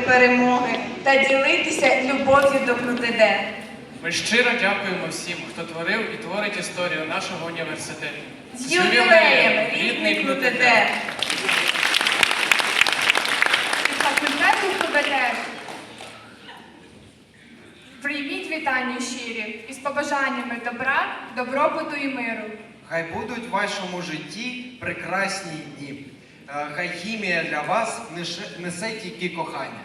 перемоги та ділитися любов'ю до КНУТД. Ми щиро дякуємо всім, хто творив і творить історію нашого університету. З ювілеєм, рідний КНУТД! Від факультету КБТ. Прийміть вітання щирі із побажаннями добра, добробуту і миру. Хай будуть в вашому житті прекрасні дні. Е, Хай хімія для вас несе тільки кохання.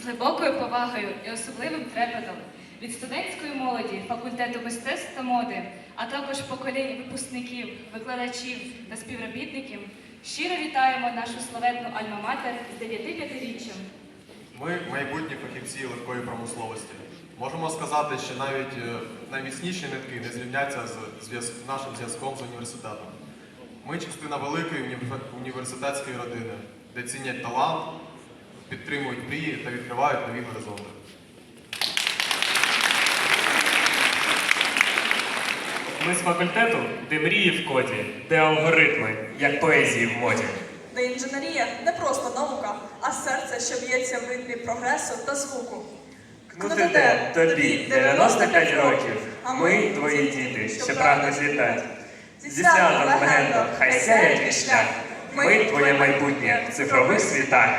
з глибокою повагою і особливим трепетом від студентської молоді факультету мистецтв та моди, а також поколінь випускників, викладачів та співробітників, щиро вітаємо нашу славетну альма-матер з 9-річчям. Ми майбутні фахівці легкої промисловості. Можемо сказати, що навіть е, найміцніші нитки не зрівняться з нашим зв'язком з університетом. Ми частина великої університетської родини, де цінять талант, підтримують мрії та відкривають нові горизонти. Ми з факультету, де мрії в коді, де алгоритми, як поезії в моді. Де інженерія не просто наука, а серце, що б'ється в ритмі прогресу та звуку. Ну ти тобі 95 років. Ми твої діти, що прагнуть літати. Зі святом легендо, хай сяє твій шлях. Ми твоє майбутнє в цифрових світах.